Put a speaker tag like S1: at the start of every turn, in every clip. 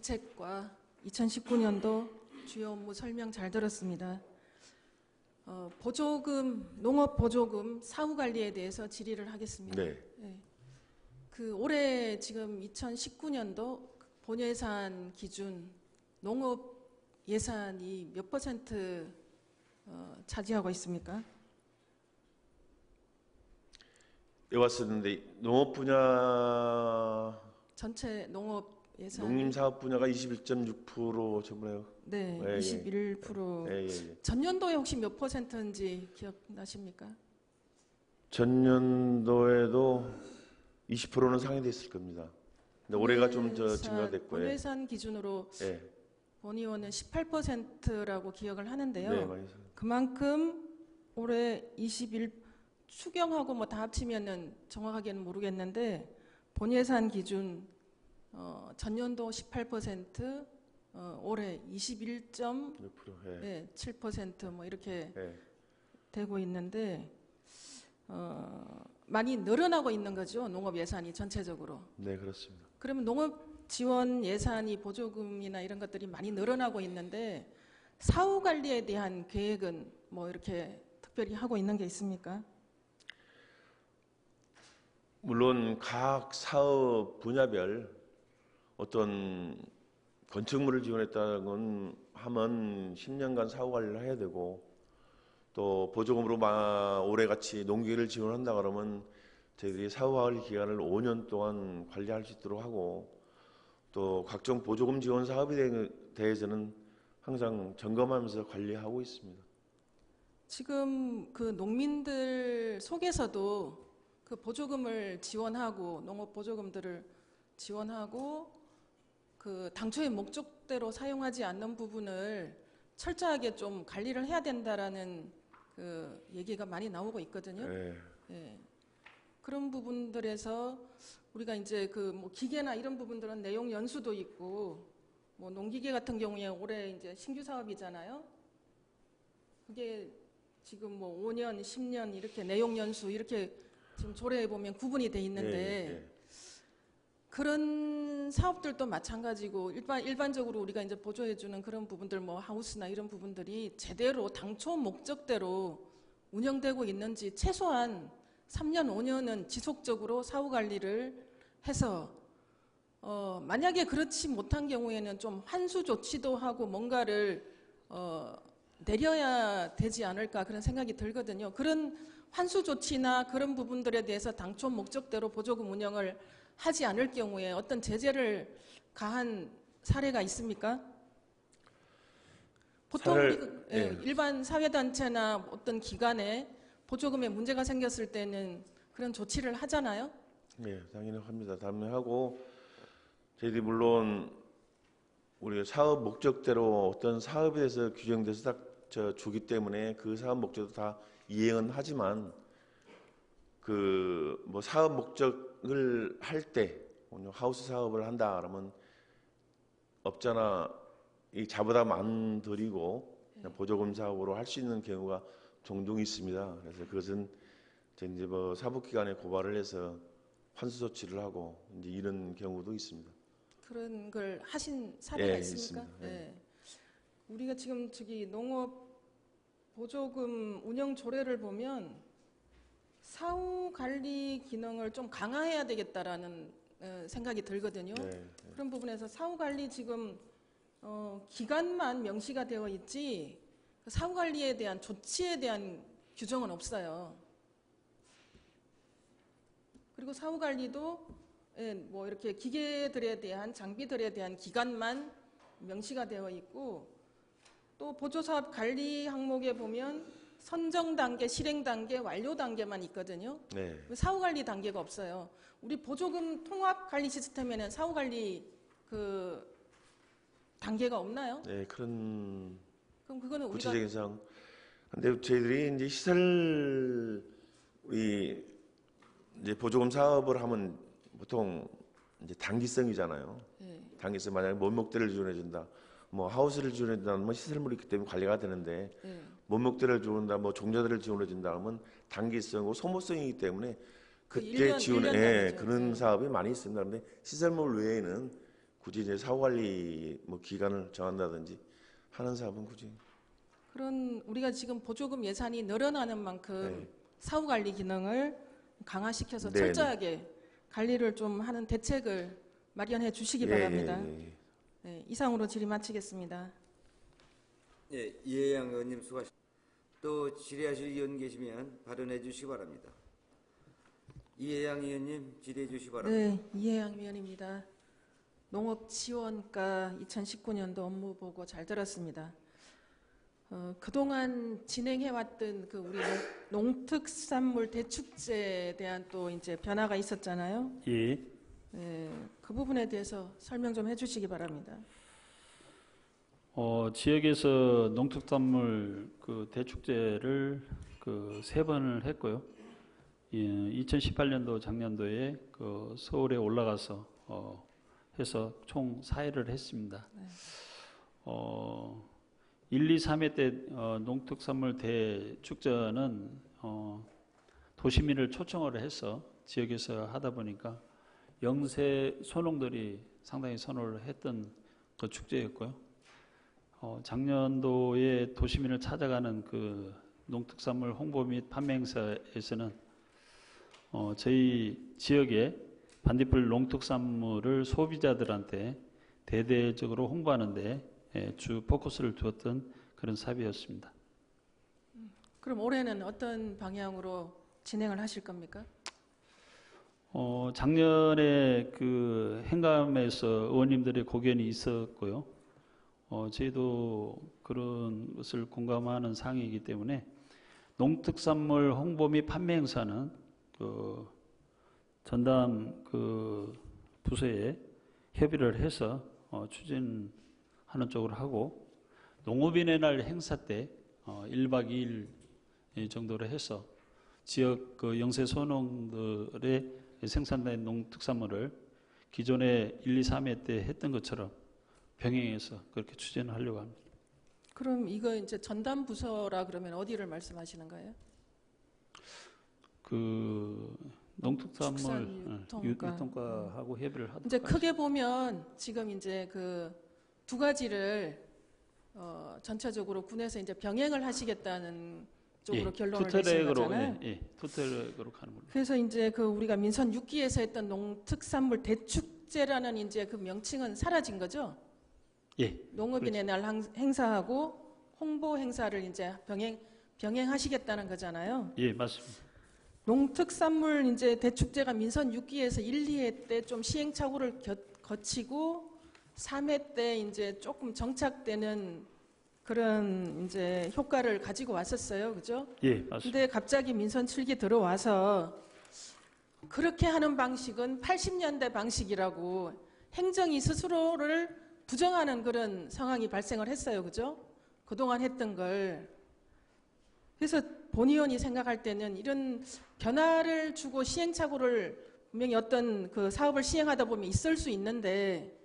S1: 정책과 2019년도 주요 업무 설명 잘 들었습니다. 어, 보조금, 농업 보조금 사후 관리에 대해서 질의를 하겠습니다.
S2: 네.
S1: 그 올해 지금 2019년도 본 예산 기준 농업 예산이 몇 퍼센트 어, 차지하고 있습니까?
S2: 예, 왔었는데 농업 분야,
S1: 전체 농업 예산
S2: 농림사업 분야가 21.6% 저번에
S1: 네,
S2: 예, 예.
S1: 21%
S2: 예, 예, 예.
S1: 전년도에 혹시 몇 퍼센트인지 기억나십니까?
S2: 전년도에도 20%는 상회됐을 겁니다. 근데 올해가 좀더
S1: 본예산-
S2: 증가됐고, 예.
S1: 본예산 기준으로
S2: 예.
S1: 본 의원은 18%라고 기억을 하는데요.
S2: 네,
S1: 그만큼 올해 21 추경하고 뭐 다 합치면은 정확하게는 모르겠는데 본 예산 기준 어, 전년도 18% 어, 올해
S2: 21.7%몇 프로, 예.
S1: 뭐 이렇게
S2: 예.
S1: 되고 있는데 어, 많이 늘어나고 있는 거죠 농업 예산이 전체적으로.
S2: 네, 그렇습니다.
S1: 그러면 농업 지원 예산이 보조금이나 이런 것들이 많이 늘어나고 있는데 사후 관리에 대한 계획은 뭐 이렇게 특별히 하고 있는 게 있습니까?
S2: 물론 각 사업 분야별 어떤 건축물을 지원했다는 건 하면 10년간 사후 관리를 해야 되고 또 보조금으로 마- 올해같이 농기를 지원한다 그러면 저희들이 사후 관리 기간을 5년 동안 관리할 수 있도록 하고 또 각종 보조금 지원 사업에 대- 대해서는 항상 점검하면서 관리하고 있습니다.
S1: 지금 그 농민들 속에서도 그 보조금을 지원하고 농업 보조금들을 지원하고 그 당초의 목적대로 사용하지 않는 부분을 철저하게 좀 관리를 해야 된다라는 그 얘기가 많이 나오고 있거든요.
S2: 예.
S1: 예. 그런 부분들에서 우리가 이제 그 뭐 기계나 이런 부분들은 내용 연수도 있고 뭐 농기계 같은 경우에 올해 이제 신규 사업이잖아요. 그게 지금 뭐 5년, 10년 이렇게 내용 연수 이렇게 지금 조례에 보면 구분이 돼 있는데
S2: 예, 예.
S1: 그런 사업들도 마찬가지고 일반 일반적으로 우리가 이제 보조해 주는 그런 부분들 뭐 하우스나 이런 부분들이 제대로 당초 목적대로 운영되고 있는지 최소한 3년 5년은 지속적으로 사후 관리를 해서 어 만약에 그렇지 못한 경우에는 좀 환수 조치도 하고 뭔가를 어 내려야 되지 않을까 그런 생각이 들거든요. 그런 환수 조치나 그런 부분들에 대해서 당초 목적대로 보조금 운영을 하지 않을 경우에 어떤 제재를 가한 사례가 있습니까? 보통
S2: 사례-
S1: 예,
S2: 예.
S1: 일반 사회단체나 어떤 기관에 보조금에 문제가 생겼을 때는 그런 조치를 하잖아요.
S2: 네, 당연히 합니다. 당연하고 저희들이 물론 우리 사업 목적대로 어떤 사업에 대해서 규정돼서 딱저 주기 때문에 그 사업 목적도 다 이행은 하지만 그 뭐 사업 목적 을 할 때 하우스 사업을 한다 그러면 업자나 이 자부담 안 그냥 보조금 사업으로 할 수 있는 경우가 종종 있습니다. 그래서 그것은 이제 뭐 사법기관에 고발을 해서 환수 조치를 하고 이제 이런 경우도 있습니다.
S1: 그런 걸 하신 사례가
S2: 예,
S1: 있습니까?
S2: 있습니다.
S1: 예. 우리가 지금 저기 농업 보조금 운영 조례를 보면 사후 관리 기능을 좀 강화해야 되겠다라는 어, 생각이 들거든요.
S2: 네,
S1: 그런 부분에서 사후 관리 지금 어, 기간만 명시가 되어 있지 그 사후 관리에 대한 조치에 대한 규정은 없어요. 그리고 사후 관리도 예, 뭐 이렇게 기계들에 대한 장비들에 대한 기간만 명시가 되어 있고 또 보조사업 관리 항목에 보면 선정 단계, 실행 단계, 완료 단계만 있거든요.
S2: 네.
S1: 사후 관리 단계가 없어요. 우리 보조금 통합 관리 시스템에는 사후 관리 그 단계가 없나요?
S2: 네, 그런
S1: 그럼 그거는 우리가
S2: 구체적인 사항. 근데 저희들이 이제 시설 우리 이제 보조금 사업을 하면 보통 이제 단기성이잖아요.
S1: 예,
S2: 단기성 만약에 원목대를 지원해 준다. 뭐 하우스를 지원해 준다면 뭐 시설물이 있기 때문에 관리가 되는데
S1: 예.
S2: 원목대를 지원한다, 뭐 종자들을 지원해 준다 하면 단기성이고 소모성이기 때문에
S1: 그
S2: 그때
S1: 일 년-
S2: 지원,
S1: 일년
S2: 예. 그런
S1: 네.
S2: 사업이 많이 있습니다. 그런데 시설물 외에는 굳이 이제 사후 관리 뭐 기간을 정한다든지 하는 사업은 굳이
S1: 그런 우리가 지금 보조금 예산이 늘어나는 만큼
S2: 네.
S1: 사후 관리 기능을 강화시켜서
S2: 네,
S1: 철저하게 관리를 좀 하는 대책을 마련해 주시기
S2: 예,
S1: 바랍니다. 네, 이상으로 질의 마치겠습니다.
S3: 예, 이해양 의원님 수고하셨습니다. 또 질의하실 의원 계시면 발언해 주시기 바랍니다. 이해양 의원님 질의해 주시기 바랍니다.
S1: 네, 이해양 위원입니다. 농업 지원과 2019년도 업무 보고 잘 들었습니다. 어, 그동안 진행해왔던 그 우리 농, 농특산물 대축제에 대한 또 이제 변화가 있었잖아요.
S4: 예.
S1: 네, 그 부분에 대해서 설명 좀 해주시기 바랍니다.
S4: 어, 지역에서 농특산물 그 대축제를 그 세 번을 했고요. 예, 2018년도 작년도에 그 서울에 올라가서 어, 해서 총 4회를 했습니다. 어, 1, 2, 3회 때 어, 농특산물 대축제는 어, 도시민을 초청을 해서 지역에서 하다 보니까 영세 소농들이 상당히 선호를 했던 그 축제였고요. 어, 작년도에 도시민을 찾아가는 그 농특산물 홍보 및 판매 행사에서는 어, 저희 지역의 반딧불 농특산물을 소비자들한테 대대적으로 홍보하는데 예, 주 포커스를 두었던 그런 사업이었습니다.
S1: 그럼 올해는 어떤 방향으로 진행을 하실 겁니까?
S4: 어, 작년에 그 행감에서 의원님들의 고견이 있었고요. 어, 저희도 그런 것을 공감하는 사항이기 때문에 농특산물 홍보 및 판매 행사는 그 전담 그 부서에 협의를 해서 어, 추진하는 쪽으로 하고 농업인의 날 행사 때 어, 1박 2일 정도로 해서 지역 그 영세 소농들의 생산된 농특산물을 기존에 1, 2, 3회 때 했던 것처럼 병행해서 그렇게 추진을 하려고 합니다.
S1: 그럼 이거 이제 전담 부서라 그러면 어디를 말씀하시는 거예요?
S4: 그 농특산물 어,
S1: 유통과.
S4: 유- 유통과 하고 협의를 하도록
S1: 이제. 크게 보면 지금 이제 그 두 가지를 어, 전체적으로 군에서 이제 병행을 하시겠다는 쪽으로
S4: 예,
S1: 결론을
S4: 투트랙으로
S1: 거잖아요.
S4: 예, 예, 투트랙으로 가는 걸로.
S1: 그래서 이제 그 우리가 민선 6기에서 했던 농특산물 대축제라는 이제 그 명칭은 사라진 거죠.
S4: 예,
S1: 농업인의 날 항- 행사하고 홍보 행사를 이제 병행 병행하시겠다는 거잖아요.
S4: 예, 맞습니다.
S1: 농특산물 이제 대축제가 민선 6기에서 1, 2회 때 좀 시행착오를 겨- 거치고 3회 때 이제 조금 정착되는 그런 이제 효과를 가지고 왔었어요. 그죠?
S4: 예, 맞습니다.
S1: 근데 갑자기 민선 7기 들어와서 그렇게 하는 방식은 80년대 방식이라고 행정이 스스로를 부정하는 그런 상황이 발생을 했어요. 그죠? 그동안 했던 걸. 그래서 본 의원이 생각할 때는 이런 변화를 주고 시행착오를 분명히 어떤 그 사업을 시행하다 보면 있을 수 있는데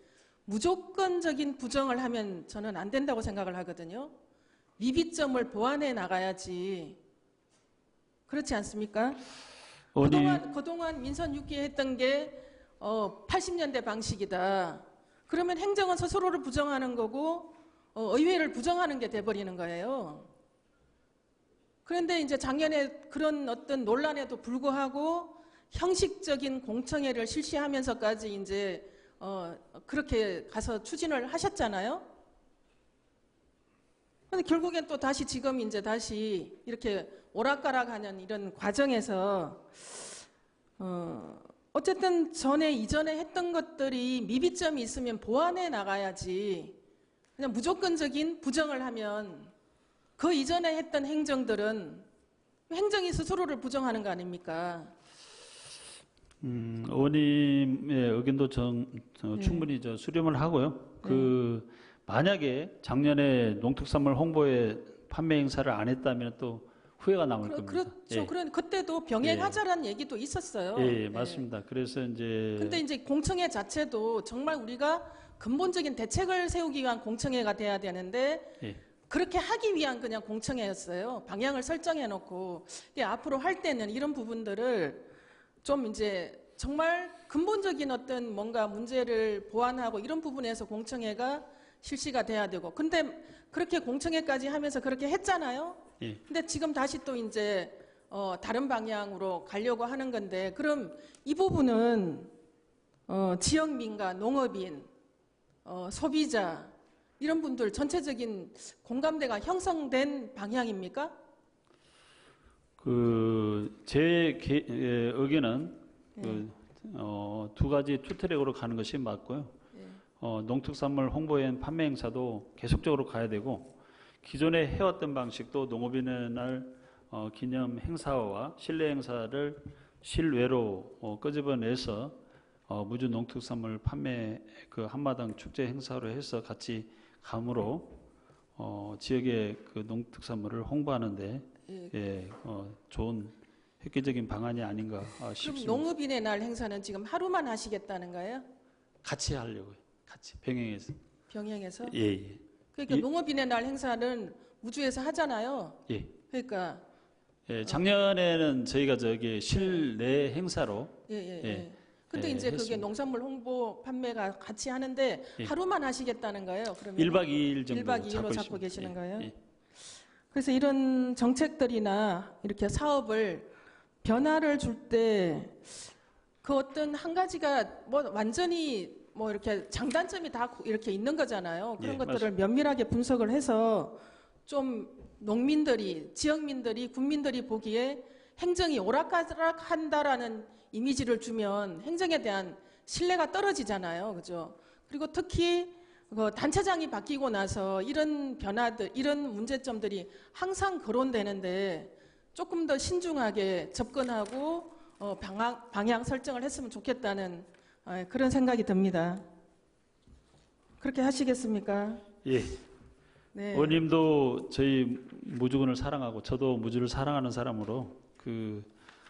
S1: 무조건적인 부정을 하면 저는 안 된다고 생각을 하거든요. 미비점을 보완해 나가야지. 그렇지 않습니까?
S4: 의원님,
S1: 그동안, 그동안 민선 6기 했던 게 어, 80년대 방식이다. 그러면 행정은 스스로를 부정하는 거고 어, 의회를 부정하는 게 돼버리는 거예요. 그런데 이제 작년에 그런 어떤 논란에도 불구하고 형식적인 공청회를 실시하면서까지 이제 어, 그렇게 가서 추진을 하셨잖아요. 근데 결국엔 또 다시 지금 이제 다시 이렇게 오락가락하는 이런 과정에서 어, 어쨌든 전에 이전에 했던 것들이 미비점이 있으면 보완해 나가야지 그냥 무조건적인 부정을 하면 그 이전에 했던 행정들은 행정이 스스로를 부정하는 거 아닙니까?
S4: 음, 의원님의 의견도 정, 저,
S1: 네.
S4: 충분히 저 수렴을 하고요. 그 만약에 작년에 농특산물 홍보에 판매 행사를 안 했다면 또 후회가 남을
S1: 그러,
S4: 겁니다.
S1: 그렇죠. 그런 그때도 병행하자라는 얘기도 있었어요.
S4: 예, 예,
S1: 네.
S4: 맞습니다. 그래서 이제
S1: 근데 이제 공청회 자체도 정말 우리가 근본적인 대책을 세우기 위한 공청회가 돼야 되는데
S4: 예.
S1: 그렇게 하기 위한 그냥 공청회였어요. 방향을 설정해 놓고 근데 앞으로 할 때는 이런 부분들을 좀 이제 정말 근본적인 어떤 뭔가 문제를 보완하고 이런 부분에서 공청회가 실시가 돼야 되고 근데 그렇게 공청회까지 하면서 그렇게 했잖아요.
S4: 예.
S1: 근데 지금 다시 또 이제 어, 다른 방향으로 가려고 하는 건데 그럼 이 부분은 어, 지역민과 농업인, 어, 소비자 이런 분들 전체적인 공감대가 형성된 방향입니까?
S4: 그 제 의견은 그, 어, 두 가지 투 트랙으로 가는 것이 맞고요. 어, 농특산물 홍보엔 판매 행사도 계속적으로 가야 되고 기존에 해왔던 방식도 농업인의 날 어, 기념 행사와 실내 행사를 실외로 어, 끄집어내서 어, 무주 농특산물 판매 그 한마당 축제 행사로 해서 같이 감으로 어, 지역의 그 농특산물을 홍보하는데
S1: 예.
S4: 예, 어, 좋은 획기적인 방안이 아닌가 아,
S1: 그럼
S4: 싶습니다.
S1: 농업인의 날 행사는 지금 하루만 하시겠다는 거예요?
S4: 같이 하려고요. 같이 병행해서.
S1: 병행해서?
S4: 예, 예.
S1: 그러니까
S4: 이-
S1: 농업인의 날 행사는 무주에서 하잖아요.
S4: 예.
S1: 그러니까
S4: 예, 작년에는 저희가 저기 실내 행사로
S1: 예, 예,
S4: 예.
S1: 예. 근데
S4: 예,
S1: 이제 그게
S4: 했습니다.
S1: 농산물 홍보 판매가 같이 하는데
S4: 예.
S1: 하루만 하시겠다는 거예요? 그러면
S4: 1박 2일 정도
S1: 1박 2일로
S4: 잡고,
S1: 잡고. 계시는
S4: 예,
S1: 거예요?
S4: 예.
S1: 그래서 이런 정책들이나 이렇게 사업을 변화를 줄 때 그 어떤 한 가지가 뭐 완전히 뭐 이렇게 장단점이 다 이렇게 있는 거잖아요. 그런
S4: 예,
S1: 것들을 면밀하게 분석을 해서 좀 농민들이 지역민들이 국민들이 보기에 행정이 오락가락한다라는 이미지를 주면 행정에 대한 신뢰가 떨어지잖아요. 그죠? 그리고 특히 그 단체장이 바뀌고 나서 이런 변화들, 이런 문제점들이 항상 거론되는데 조금 더 신중하게 접근하고 어, 방향, 방향 설정을 했으면 좋겠다는 어, 그런 생각이 듭니다. 그렇게 하시겠습니까?
S4: 예.
S1: 네.
S4: 의원님도 저희 무주군을 사랑하고 저도 무주를 사랑하는 사람으로 그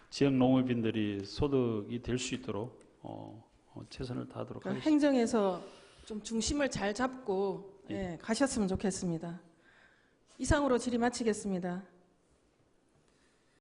S4: 지역 농업인들이 소득이 될 수 있도록 어, 어, 최선을 다하도록
S1: 그러니까
S4: 하겠습니다.
S1: 행정에서 좀 중심을 잘 잡고 예, 가셨으면 좋겠습니다. 이상으로 질의 마치겠습니다.